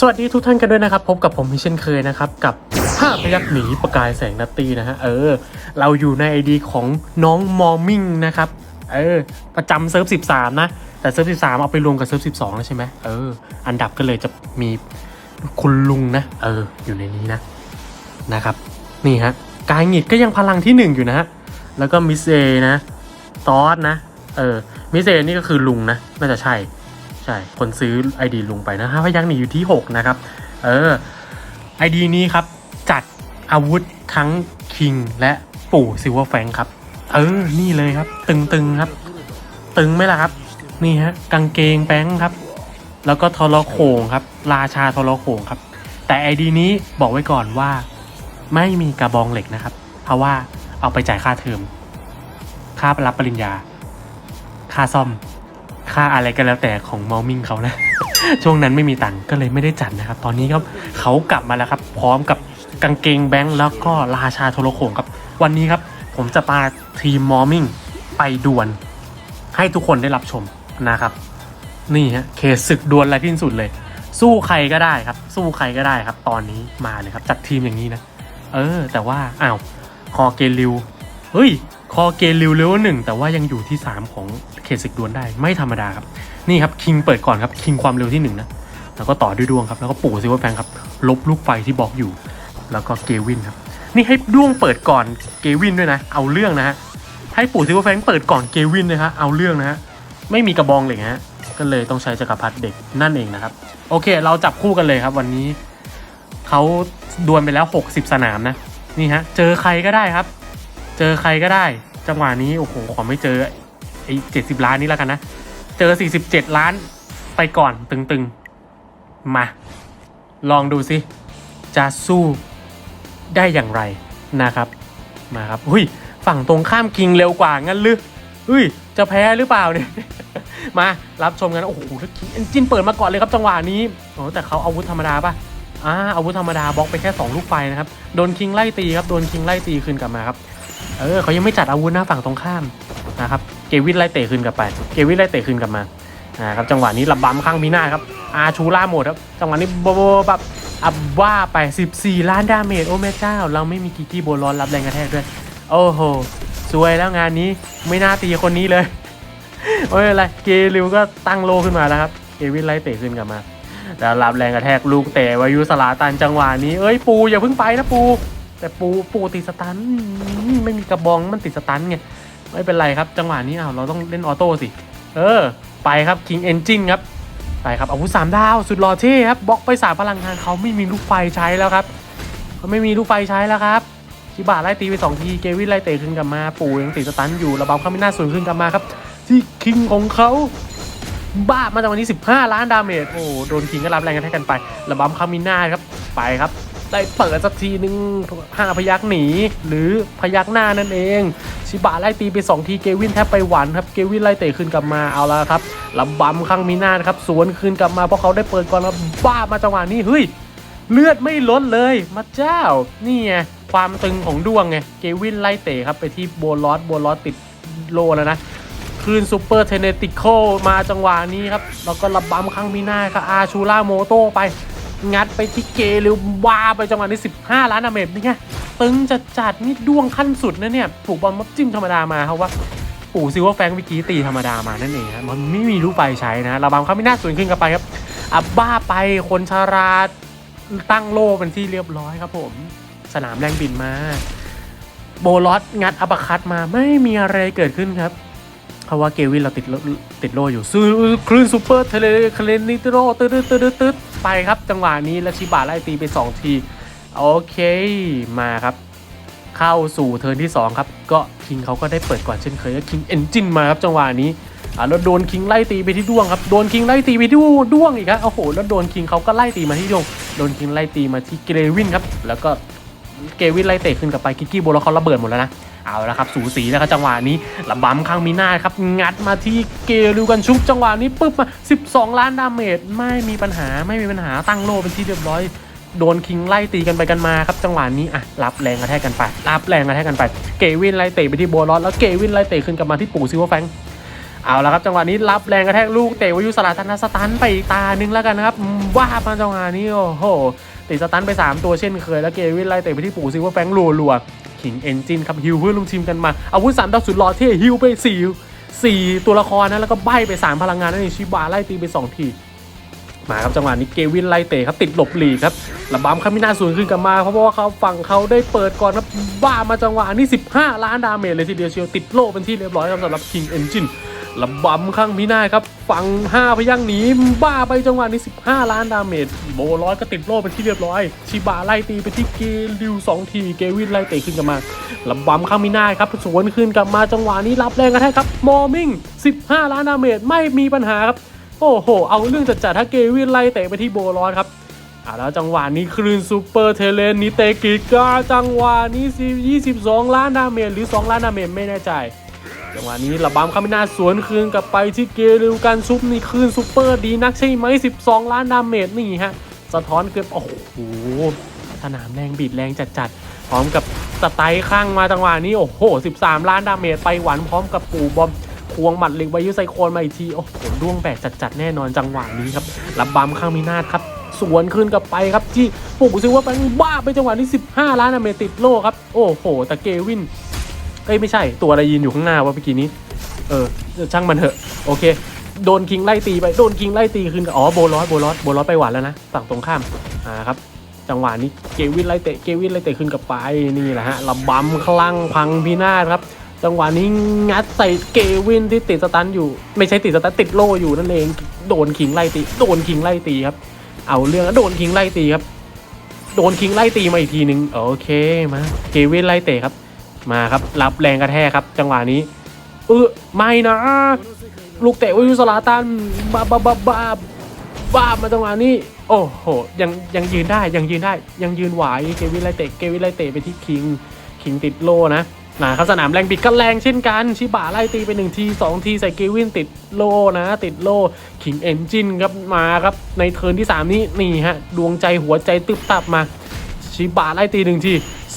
สวัสดีทุกท่านกันด้วยนะครับ พบกับผมเช่นเคยนะครับกับภาพยักหนีประกายแสงนัตตีนะฮะเออ เราอยู่ในไอดีของน้องมอร์มิงนะครับเออประจำเซิร์ฟ13 นะ แต่เซิร์ฟ13 เอาไปรวมกับเซิร์ฟ12 แล้วใช่ไหมเออ อันดับก็เลยจะมีคุณลุงนะ เออ อยู่ในนี้นะนะครับ นี่ฮะกายหงิดก็ยังพลังที่หนึ่งอยู่นะฮะแล้วก็มิสเซนะตอสนะ เออมิสเซนี่ก็คือลุงนะน่าจะใช่ ช่ คนซื้อ ID ลุงไปนะฮะพยักหนีอยู่ที่ 6 นะครับ เออ ID นี้ครับ จัดอาวุธทั้งคิงและปู่ซิลเวอร์แฟงครับ เออ นี่เลยครับ ตึงๆครับ ตึงไหมล่ะครับ นี่ฮะกางเกงแป้งครับ แล้วก็ทรโขงครับ ราชาทรโขงครับ แต่ ID นี้บอกไว้ก่อนว่า ไม่มีกระบองเหล็กนะครับ เพราะว่าเอาไปจ่ายค่าเทอมค่ารับปริญญา ค่าซ่อม ค่าอะไรก็แล้วแต่ของมอมิงเขานะ ช่วงนั้นไม่มีตังก็เลยไม่ได้จัดนะครับ ตอนนี้ครับเขากลับมาแล้วครับ พร้อมกับกางเกงแบงค์แล้วก็ราชาโทรโขงครับ วันนี้ครับผมจะพาทีมมอมิงไปดวลให้ทุกคนได้รับชมนะครับ นี่ฮะเคสศึกดวลอะไรที่สุดเลย สู้ใครก็ได้ครับ สู้ใครก็ได้ครับ ตอนนี้มาเลยครับจัดทีมอย่างนี้นะ เออ แต่ว่าอ้าวคอเกลิวเฮ้ย คอเกลิวเลเวลหนึ่งแต่ว่ายังอยู่ที่ 3 ของเคสศึกดวลได้ไม่ธรรมดาครับ นี่ครับคิงเปิดก่อนครับคิงความเร็วที่ 1 นะ แล้วก็ต่อด้วยดวงครับ แล้วก็ปู่ซิลเวอร์แฟงครับลบลูกไฟที่บล็อกอยู่ แล้วก็เกวินครับ นี่ให้ดวงเปิดก่อนเกวินด้วยนะ เอาเรื่องนะฮะให้ปู่ซิลเวอร์แฟงเปิดก่อนเกวินนะฮะเอาเรื่องนะฮะไม่มีกระบองเหล็กฮะก็เลยต้องใช้จักรพรรดิเด็กนั่นเองนะครับ โอเค เราจับคู่กันเลยครับ วันนี้เขาดวลไปแล้ว 60 สนามนะนี่ฮะเจอใครก็ได้ครับ เจอใครก็ได้ จังหวะนี้โอ้โหขอไม่เจอไอ้เจ็ดสิบล้านนี้แล้วกันนะ เจอ47ล้านไปก่อนตึงๆ มา ลองดูสิ จะสู้ได้อย่างไรนะครับ มาครับหุ้ยฝั่งตรงข้ามกิงเร็วกว่างั้นหรือเฮ้ย จะแพ้หรือเปล่าเนี่ย มารับชมกัน โอ้โหถ้าคิงเอนจินเปิดมาก่อนเลยครับจังหวะนี้โอ้แต่เขาอาวุธธรรมดาปะอ่าอาวุธธรรมดาบล็อกไปแค่ 2 ลูกไฟนะครับ โดนคิงไล่ตีครับ โดนคิงไล่ตีคืนกลับมาครับ เออเขายังไม่จัดอาวุธหน้าฝั่งตรงข้ามนะครับเกวินไล่เตะคืนกลับไป เกวินไล่เตะคืนกลับมาอ่าครับจังหวะนี้ระบำข้างพีหน้าครับอาชูล่าหมดครับจังหวะนี้โบบแบบอับว่าไป 14 ล้านดาเมจโอ้แม่เจ้า เราไม่มีกิกกี้โบลอนรับแรงกระแทกด้วย โอ้โหสวยแล้วงานนี้ไม่น่าตีคนนี้เลยโอ้ยอะไรเกลิวก็ตั้งโลขึ้นมาแล้วครับเกวินไล่เตะขึ้นกลับมาแล้วรับแรงกระแทกลูกเตะวายุสลาตันจังหวะนี้เอ้ยปูอย่าเพิ่งไปนะปู แต่ปูปูติดสตันไม่มีกระบองมันติดสตันไงไม่เป็นไรครับ จังหวะนี้อ้าวเราต้องเล่นออโต้สิ เออ ไปครับ King Engine ครับ ไปครับอาวุธสามดาว สุดหล่อเท่ครับบล็อกไปสามพลังงานเขาไม่มีลูกไฟใช้แล้วครับเขาไม่มีลูกไฟใช้แล้วครับชิบะไล่ตีไปสองทีเกวินไล่เตะขึ้นกลับมา ปู่ยังติดสตันอยู่ระเบำเข้าไม่น่าสูนขึ้นกลับมาครับ ที่คิงของเขาบ้ามาจากวันนี้ 15 ล้านดาเมจโอ้โดนคิงก็รับแรงกันให้กันไประบำคามิน่าครับไปครับ ได้เปิดสักทีนึงห้าพยักหนี หรือพยักหน้านั่นเอง ชิบะไล่ตีไป 2 ทีเกวินแทบไปหวันครับเกวินไล่เตะคืนกลับมาเอาละครับลำบำข้างมีหน้านะครับสวนคืนกลับมาเพราะเขาได้เปิดก่อนแล้วบ้ามาจังหวะนี้เฮ้ยเลือดไม่ลดเลยมาเจ้า นี่ไงความตึงของดวงไงเกวินไล่เตะครับไปที่โบลอสโบลอสติดโลแล้วนะคืนซูเปอร์เทเนติโคมาจังหวะนี้ครับแล้วก็ระบำข้างมีหน้าครับอาชูล่าโมโต้ไป งัดไปที่เกหรือว่าไปจังหวะนี้15 ล้านดาเมจนี่ไงตึงจัดจัดนี่ดวงขั้นสุดนะเนี่ยปลูกบอลมับจิ้มธรรมดามาเขาว่าปู่ซิลวอร์แฟงเมื่อกี้ตีธรรมดามานั่นเองครับมันไม่มีลูกไฟใช้นะระบำเขาไม่น่าสูนขึ้นกันไปครับอับบ้าไปคนชาราตั้งโล่เป็นที่เรียบร้อยครับผม สนามแรงบินมา โบลอสงัดอัปคัตมาไม่มีอะไรเกิดขึ้นครับ เพราะว่าเกวินเราติดโลติดโลอยู่ซูคลื่นซูเปอร์เทเลคเลนิตโรตืดตืดตืดตืดไปครับจังหวะนี้แล้วชิบะไล่ตีไป 2 ที โอเคมาครับ เข้าสู่เทิร์นที่ 2 ครับ ก็คิงเขาก็ได้เปิดก่อนเช่นเคยก็คิงเอนจินมาครับจังหวะนี้อ่าแล้วโดนคิงไล่ตีไปที่ด้วงครับโดนคิงไล่ตีไปที่ด้วงอีกครับโอ้โหแล้วโดนคิงเขาก็ไล่ตีมาที่ด้วงโดนคิงไล่ตีมาที่เกรวินครับแล้วก็เกวินไล่เตะขึ้นกลับไปกิกกี้โบแล้วเขาระเบิดหมดแล้วนะ เอาละครับสูสีแล้วครับจังหวะนี้ระบำข้างมีหน้าครับงัดมาที่เกลิวกันชุบจังหวะนี้ปุ๊บมา 12 ล้านดาเมจไม่มีปัญหาไม่มีปัญหาตั้งโลเป็นที่เรียบร้อยโดนคิงไล่ตีกันไปกันมาครับจังหวะนี้อะรับแรงกระแทกกันไป รับแรงกระแทกกันไป เกวินไล่เตะไปที่โบลอสแล้วเกวินไล่เตะขึ้นกลับมาที่ปู่ซิลเวแฟงเอาละครับจังหวะนี้รับแรงกระแทกลูกเตะวายุสลาตันสตันไปอีกตาหนึ่งแล้วกันนะครับว่าบมาจังหวะนี้โอ้โหติดสตันไป 3 ตัวเช่นเคยแล้วเกวินไล่เตะไปที่ปู่ซิวแฟงรัวๆ ขิงเอนจินครับฮิวเพื่อนร่วมทีมกันมา อาวุธสามดาวสุดหล่อเท่ฮิวไปสี่สี่ตัวละครนะแล้วก็ใบไป3พลังงานนั่นเองชิบาไล่ตีไป2ทีมาครับจังหวะนี้เกวินไล่เตะครับติดหลบหลีกครับระบำคามินาสูงขึ้นกลับมา เพราะว่าเขาฝั่งเขาได้เปิดก่อนครับบ้ามาจังหวะนี้ 15 ล้านดาเมจเลยทีเดียวเชียวติดโล่เป็นที่เรียบร้อยครับสำหรับคิงเอนจิน ระบำข้างพินาครับ ฝั่ง5พยังหนีบ้าไปจังหวะนี้ 15 ล้านดาเมจโบร้อยก็ติดโล่เป็นที่เรียบร้อย ชิบาไล่ตีไปที่เกลิว2ทีเกวินไล่เตะขึ้นกลับมาระบำข้างพินาครับสวนขึ้นกลับมาจังหวะนี้รับแรงกระแทกครับมอร์มิง15 ล้านดาเมจไม่มีปัญหาครับโอ้โห เอาเรื่องจัดจัดๆถ้าเกวินไล่เตะไปที่โบลอนครับอ่าแล้วจังหวะนี้คลื่นซูเปอร์เทเลนนิเตกิกาจังหวะนี้สิ22 ล้านดาเมจหรือ 2 ล้านดาเมจไม่แน่ใจ จังหวะนี้ระบำคามินาสวนคืนกลับไปที่เกลิวกันซุปนี่คืนซูเปอร์ดีนักใช่ไหม 12 ล้านดาเมจนี่ฮะ สะท้อนเกือบโอ้โหสนามแรงบิดแรงจัดๆ พร้อมกับสไตล์ข้างมาจังหวะนี้ โอ้โห 13 ล้านดาเมจไปหวันพร้อมกับปู่บอมควงหมัดเล็กวายุไซโคนมาอีกที โอ้โหร่วงแบกจัดๆ แน่นอนจังหวะนี้ครับรับบำข้างมีนาครับสวนขึ้นกลับไปครับที่ปู่ซิว่าไปบ้าไปจังหวะนี้15 ล้านอเมริติดโลครับ โอ้โหแต่เกวิน เอ้ยไม่ใช่ตัวอะไรยืนอยู่ข้างหน้าวะเมื่อกี้นี้ เออช่างมันเถอะโอเค โดนคิงไล่ตีไปโดนคิงไล่ตีขึ้นกับอ๋อโบลอสโบลอสโบลอสไปหวานแล้วนะฝั่งตรงข้ามอ่าครับจังหวะนี้เกวินไล่เตะเกวินไล่เตะขึ้นกับไปนี่แหละฮะระบำคลั่งพังพินาศครับ จังหวะนี้งัดใส่เกวินที่ติดสตันอยู่ ไม่ใช่ติดสตันติดโล่อยู่นั่นเอง โดนคิงไล่ตีโดนคิงไล่ตีครับ เอาเรื่องแล้วโดนคิงไล่ตีครับ โดนคิงไล่ตีมาอีกทีหนึ่งโอเคมาเกวินไล่เตะครับ มาครับ รับแรงกระแทกครับ จังหวะนี้ เออไม่นะ ลูกเตะวิวสลาตันบ้าบ้าบ้าบ้าบ้ามาจังหวะนี้ โอ้โห ยังยังยืนได้ยังยืนได้ ยังยืนไหวเกวินไล่เตะเกวินไล่เตะไปที่คิงคิงติดโลนะนะครับสนามแรงบิดก็แรงเช่นกัน ชิบะไล่ตีไปหนึ่งทีสองทีใส่เกวินติดโลนะ ติดโลคิงเอนจินครับมาครับในเทิร์นที่ 3 นี้นี่ฮะ ดวงใจหัวใจตึบตับมา ชิบะไล่ตีหนึ่งที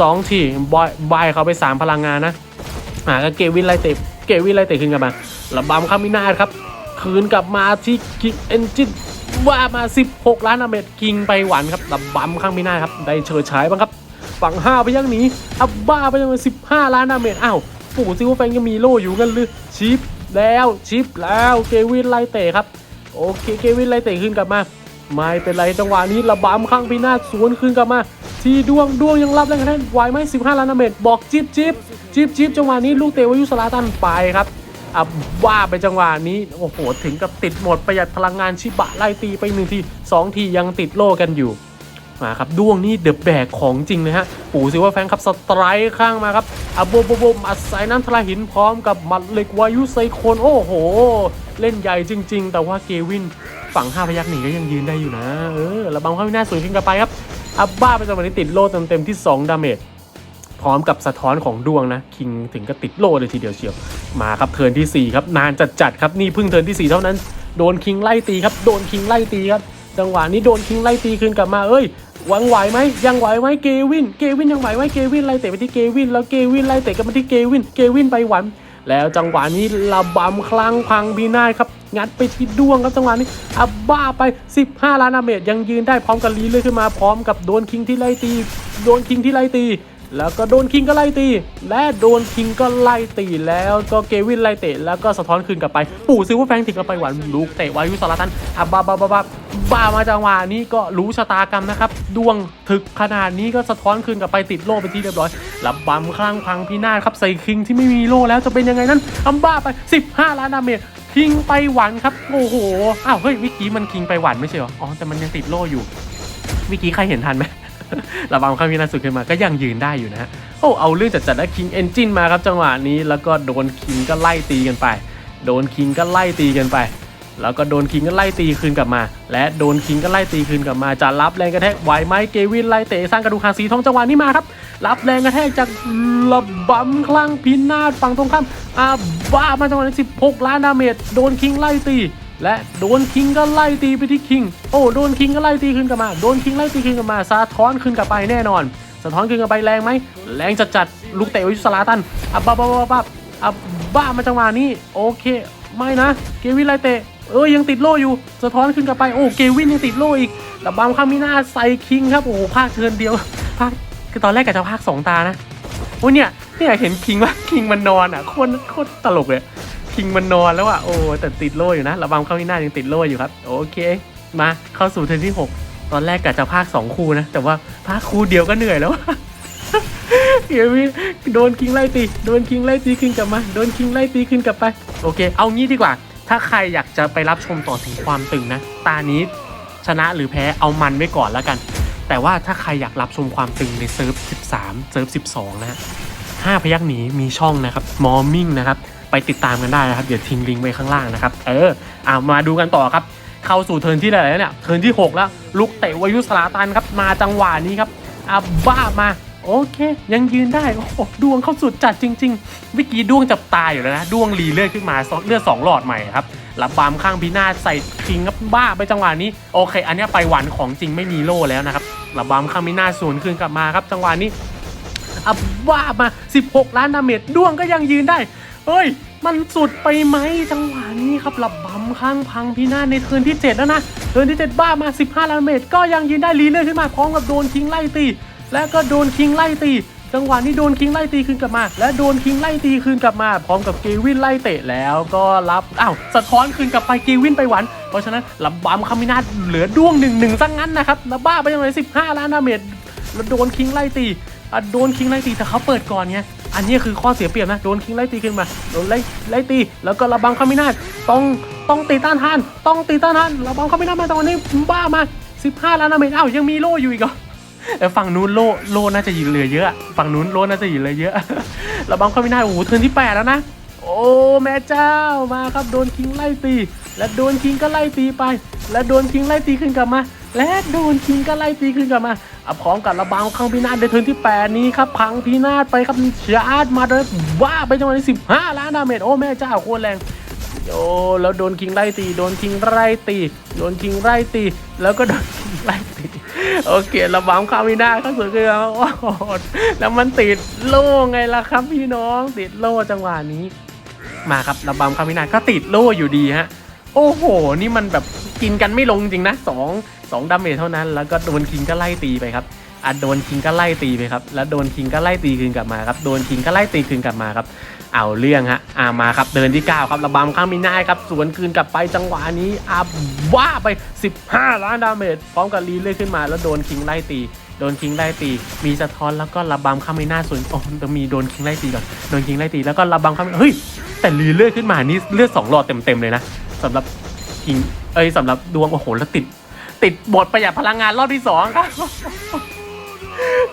สองทีบอยบายเขาไป3พลังงานนะอ่าก็เกวินไล่เตะเกวินไล่เตะขึ้นกลับมาระบำคามินาครับ คืนกลับมาที่คิเอนจินว่ามา 16 ล้านอเมริกิงไปหวันครับระบำคามินาครับได้เฉิดฉายบ้างครับฝั่งห้าไปยังหนีอับบ้าไปยังสิบห้าล้านดาเมจอ้าวปู่ซิวแฟงยังมีโล่อยู่กันหรือชิปแล้วชิปแล้วเกวินไล่เตะครับโอเคเกวินไล่เตะขึ้นกลับมาไม่เป็นไรจังหวะนี้ระบำข้างพินาศสวนขึ้นกลับมา ทีดวงดวงยังรับแรงกระแทกไหวไหม15 ล้านดาเมจบอกจิ๊บจิ๊บจิ๊บจิ๊บจังหวะนี้ลูกเตะวายุสลาตันไปครับอับว่าไปจังหวะนี้โอ้โหถึงกับติดหมดประหยัดพลังงานชิบะไล่ตีไปหนึ่งทีสองทียังติดโล่กันอยู่มาครับด้วงนี่เดอะแบกของจริงเลยฮะปู่ซิว่าแฟงครับสไตร์ข้างมาครับอะโบโบโบอัดสายน้ำทลายหินพร้อมกับหมัดเหล็กวายุไซโคนโอ้โห เล่นใหญ่จริง ๆ แต่ว่าเกวินฝั่งห้าพยักหนีก็ยังยืนได้อยู่นะ เออระบังเข้าหน้าสวยขึ้นกันไปครับ อับบ้าไปจังหวะนี้ติดโล่เต็มๆที่ 2 ดาเมจพร้อมกับสะท้อนของดวงนะ คิงถึงก็ติดโล่เลยทีเดียวเชียว มาครับเทิร์นที่ 4 ครับ นานจัดๆครับ นี่เพิ่งเทิร์นที่ 4 เท่านั้น โดนคิงไล่ตีครับ โดนคิงไล่ตีครับ จังหวะนี้โดนคิงไล่ตีคืนกลับมา เอ้ยวังไหวไหมยังไหวไหมเกวิน เกวินยังไหวไหมเกวินไล่เตะไปที่เกวิน แล้วเกวินไล่เตะกลับมาที่เกวิน เกวินไปหวัน แล้วจังหวะนี้ระบำคลังพังพีนาศครับ งัดไปที่ดวงครับจังหวะนี้อับบ้าไป 15 ล้านอาเมตยังยืนได้พร้อมกับลีเลยขึ้นมาพร้อมกับโดนคิงที่ไล่ตี โดนคิงที่ไล่ตี แล้วก็โดนคิงก็ไล่ตี และโดนคิงก็ไล่ตีแล้วก็เกวินไล่เตะแล้วก็สะท้อนคืนกลับไป ปู่ซิว่าแฟงถึงกับไปหวานลูกเตะวายุสารตันอะบ้าบ้าบ้าบ้าบ้ามาจังหวะนี้ก็รู้ชะตากรรมนะครับ ดวงถึกขนาดนี้ก็สะท้อนคืนกลับไปติดโล่ไปที่เรียบร้อยลับบำคลั่งพังพินาศครับใส่คิงที่ไม่มีโล่แล้วจะเป็นยังไงนั้นอัมบ้าไป 15 ล้านดาเมจคิงไปหวันครับโอ้โหอ้าวเฮ้ยเมื่อกี้มันคิงไปหวันไม่ใช่เหรออ๋อแต่มันยังติดโล่อยู่เมื่อกี้ใครเห็นทันไหม ระบำข้างพินาศสุดขึ้นมาก็ยังยืนได้อยู่นะฮะโอ้เอาเรื่องจัดจัดแล้วคิงเอนจินมาครับจังหวะนี้แล้วก็โดนคิงก็ไล่ตีกันไป โดนคิงก็ไล่ตีกันไป แล้วก็โดนคิงก็ไล่ตีคืนกลับมา และโดนคิงก็ไล่ตีคืนกลับมาจะรับแรงกระแทกไหวไหมเกวินไล่เตะสร้างกระดูกคางสีทองจังหวะนี้มาครับ รับแรงกระแทกจากระบำคลั่งพินาศฝั่งตรงข้ามอาบ้ามาจังหวะนี้16 ล้านดาเมจโดนคิงไล่ตี และโดนคิงก็ไล่ตีไปที่คิง โอ้โดนคิงก็ไล่ตีขึ้นกลับมา โดนคิงไล่ตีขึ้นกลับมาสะท้อนขึ้นกลับไปแน่นอนสะท้อนขึ้นกลับไปแรงไหมแรงจัดจัดๆลูกเตะวิสลาตันอับบ้าบ้าบ้าบ้าอับบ้ามาจังหวะนี้โอเค ไม่นะ เกวินไล่เตะเอ้ยยังติดโล่อยู่ สะท้อนขึ้นกลับไปโอ้เกวินยังติดโล่อีกระบำข้ามิน่าใส่คิงครับโอ้ภาคเทินเดียวภาคคือตอนแรกกะจะภาคสองตานะโอ้เนี่ยเนี่ยเห็นคิงว่าคิงมันนอนอะโคตรโคตรตลกเลย คิงมันนอนแล้วอะโอ้แต่ติดโล่อยู่นะระบำข้ามิน่ายังติดโล่อยู่ครับ โอเค มาเข้าสู่เทิร์นที่หกตอนแรกกะจะภาคสองคู่นะ แต่ว่าภาคคู่เดียวก็เหนื่อยแล้วเดี๋ยวมีโดนคิงไล่ตีโดนคิงไล่ตีขึ้นกลับมาโดนคิงไล่ตีขึ้นกลับไป โอเค เอางี้ดีกว่า ถ้าใครอยากจะไปรับชมต่อถึงความตึงนะ ตานี้ชนะหรือแพ้เอามันไว้ก่อนแล้วกัน แต่ว่าถ้าใครอยากรับชมความตึงในเซิร์ฟ 13 เซิร์ฟ 12 นะฮะห้าพยักหนีมีช่องนะครับมอมมิ่งนะครับ ไปติดตามกันได้นะครับ เดี๋ยวทิ้งลิงก์ไว้ข้างล่างนะครับ เอออ่ามาดูกันต่อครับ เข้าสู่เทิร์นที่อะไรแล้วเนี่ย เทิร์นที่ 6 แล้วลุกเตะวายุสลาตันครับ มาจังหวะนี้ครับอาบ้ามาโอเค ยังยืนได้ โอ้โหดวงเข้าสุดจัดจริงๆเมื่อกี้ดวงจะตายอยู่แล้วนะดวงรีเลือดขึ้นมาเลือดสองหลอดใหม่ครับรับบามข้างพินาศใส่คิงครับบ้าไปจังหวะนี้โอเค อันนี้ไปหวันของจริงไม่มีโล่แล้วนะครับรับบามข้างพินาศสวนคืนกลับมาครับ จังหวะนี้อะบ้ามา 16 ล้านดาเมจดวงก็ยังยืนได้ เฮ้ย มันสุดไปไหมจังหวะนี้ครับระบำข้างพังพินาศในเทิร์นที่ 7 แล้วนะเทิร์นที่ 7 บ้ามา 15ล้านดาเมจก็ยังยืนได้รีเลือดขึ้นมาพร้อมกับโดนคิงไล่ตี แล้วก็โดนคิงไล่ตีจังหวะนี้โดนคิงไล่ตีคืนกลับมา และโดนคิงไล่ตีคืนกลับมา พร้อมกับเกวินไล่เตะแล้วก็รับอ้าวสะท้อนคืนกลับไปเกวินไปหวัน เพราะฉะนั้นลำบามคามินาเหลือด้วงหนึ่งหนึ่งซะงั้นนะครับแล้วบ้าไปยังไงสิบห้าล้านดาเมจแล้วโดนคิงไล่ตีอะโดนคิงไล่ตีแต่เขาเปิดก่อนไง อันนี้คือข้อเสียเปรียบนะ โดนคิงไล่ตีขึ้นมา โดนไล่ไล่ตี แล้วก็ระบังคามินาต้องต้องตีต้านทาน ต้องตีต้านทานระบังคามินามาตอนนี้บ้ามา 15 ล้านดาเมจอ้าวยังมีโล่อยู่อีกเหรอเออฝั่งนู้นโลโลน่าจะยืนเหลือเยอะฝั่งนู้นโลน่าจะยืนเหลือเยอะระบังเขาไม่ได้โอ้โหเทิร์นที่แปดแล้วนะ โอ้แม่เจ้ามาครับโดนคิงไล่ตี และโดนคิงก็ไล่ตีไป และโดนคิงไล่ตีขึ้นกลับมา และโดนคิงก็ไล่ตีขึ้นกลับมาเอะพร้อมกับระบังข้างพินาศในเทิร์นที่แปดนี้ครับพังพินาศไปครับชาร์จมาโดยว่าไปจังหวะที่สิบห้าล้านดาเมจโอ้แม่เจ้าโคตรแรงโอ้แล้วโดนคิงไล่ตี โดนคิงไล่ตี โดนคิงไล่ตี แล้วก็โดนคิงไล่ตี โอเคระบำคามินาเข้าสู่คือโอ้โหแล้วมันติดโล่ไงล่ะครับพี่น้อง ติดโล่จังหวะนี้ มาครับระบำคามินาก็ติดโล่อยู่ดีฮะ โอ้โห นี่มันแบบกินกันไม่ลงจริงนะสองสองดาเมจเท่านั้น แล้วก็โดนคิงก็ไล่ตีไปครับอะโดนคิงก็ไล่ตีไปครับ แล้วโดนคิงก็ไล่ตีคืนกลับมาครับ โดนคิงก็ไล่ตีคืนกลับมาครับ เอาเรื่องฮะ อ่ามาครับ เดินที่ 9 ครับระบำข้างมีนายครับ สวนคืนกลับไปจังหวะนี้อาว่าไป 15 ล้านดาเมจ พร้อมกับรีเลื่อยขึ้นมา แล้วโดนคิงไล่ตี โดนคิงไล่ตี มีสะท้อนแล้วก็ระบำข้างมีหน้าสวน โอ้จะมีโดนคิงไล่ตีก่อน โดนคิงไล่ตี แล้วก็ระบำข้างเฮ้ย แต่รีเลื่อยขึ้นมานี่เลือดสองหลอดเต็มๆเลยนะ สำหรับคิงเอ้ยสำหรับดวงโอ้โหแล้วติด ติดบทประหยัดพลังงานรอบที่สองครับ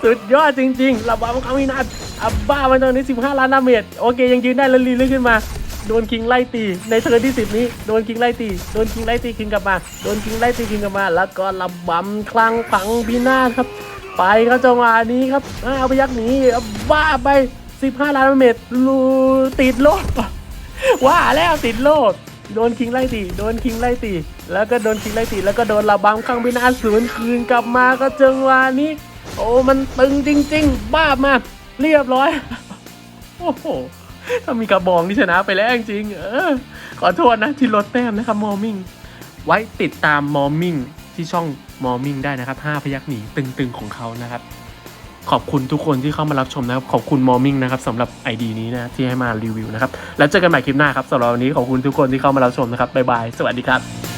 สุดยอดจริงๆระบำเขามีนัดอับบ้ามันตอนนี้ 15 ล้านดาเมจโอเค ยังยืนได้แล้วรีลื่อนขึ้นมา โดนคิงไล่ตี ในเทิร์นที่ 10 นี้ โดนคิงไล่ตี โดนคิงไล่ตีคืนกลับมา โดนคิงไล่ตีคืนกลับมา แล้วก็ระบำคลังฝังพินาศครับ ไปครับจังหวะนี้ครับเอาไปยักหนีอับบ้าไป 15 ล้านดาเมจลูติดโลกว่าแล้วติดโลก โดนคิงไล่ตี โดนคิงไล่ตี แล้วก็โดนคิงไล่ตี แล้วก็โดนระบำข้างพินาศศูนย์คืนกลับมาก็จังหวะนี้ โอ้มันตึงจริง ๆ บ้ามาก เรียบร้อย โอ้โห ถ้ามีกระบองนี่ชนะไปแล้วจริง เออ ขอโทษนะที่ลดแต้มนะครับมอมิงไว้ติดตามมอมิงที่ช่องมอมิงได้นะครับห้าพยักหนีตึงๆของเขานะครับ ขอบคุณทุกคนที่เข้ามารับชมนะครับ ขอบคุณมอร์มิงนะครับสำหรับไอดีนี้นะที่ให้มารีวิวนะครับ แล้วเจอกันใหม่คลิปหน้าครับสำหรับวันนี้ขอบคุณทุกคนที่เข้ามารับชมนะครับบ๊ายบายสวัสดีครับ